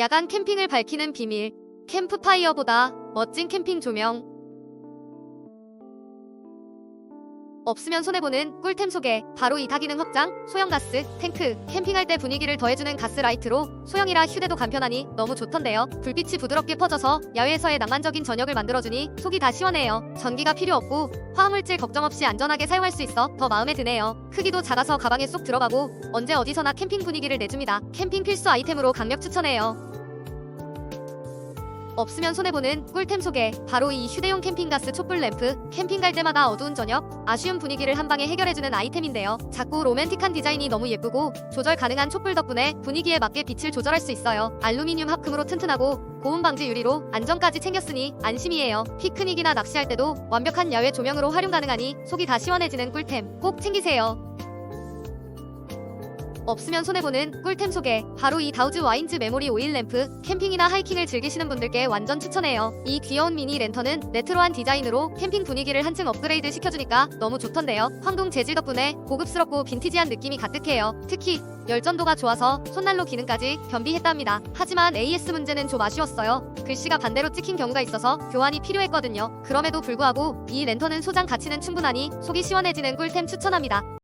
야간 캠핑을 밝히는 비밀. 캠프파이어보다 멋진 캠핑 조명. 없으면 손해보는 꿀템 소개. 바로 이 다기능 확장, 소형 가스, 탱크. 캠핑할 때 분위기를 더해주는 가스 라이트로 소형이라 휴대도 간편하니 너무 좋던데요. 불빛이 부드럽게 퍼져서 야외에서의 낭만적인 저녁을 만들어주니 속이 다 시원해요. 전기가 필요 없고 화학물질 걱정 없이 안전하게 사용할 수 있어 더 마음에 드네요. 크기도 작아서 가방에 쏙 들어가고 언제 어디서나 캠핑 분위기를 내줍니다. 캠핑 필수 아이템으로 강력 추천해요. 없으면 손해보는 꿀템 소개. 바로 이 휴대용 캠핑가스 촛불 램프. 캠핑 갈 때마다 어두운 저녁, 아쉬운 분위기를 한 방에 해결해주는 아이템인데요. 작고 로맨틱한 디자인이 너무 예쁘고 조절 가능한 촛불 덕분에 분위기에 맞게 빛을 조절할 수 있어요. 알루미늄 합금으로 튼튼하고 고온 방지 유리로 안전까지 챙겼으니 안심이에요. 피크닉이나 낚시할 때도 완벽한 야외 조명으로 활용 가능하니 속이 다 시원해지는 꿀템 꼭 챙기세요. 없으면 손해보는 꿀템 소개. 바로 이 다우즈 와인즈 메모리 오일 램프. 캠핑이나 하이킹을 즐기시는 분들께 완전 추천해요. 이 귀여운 미니 랜턴은 레트로한 디자인으로 캠핑 분위기를 한층 업그레이드 시켜주니까 너무 좋던데요. 황동 재질 덕분에 고급스럽고 빈티지한 느낌이 가득해요. 특히 열전도가 좋아서 손난로 기능까지 겸비했답니다. 하지만 AS 문제는 좀 아쉬웠어요. 글씨가 반대로 찍힌 경우가 있어서 교환이 필요했거든요. 그럼에도 불구하고 이 랜턴은 소장 가치는 충분하니 속이 시원해지는 꿀템 추천합니다.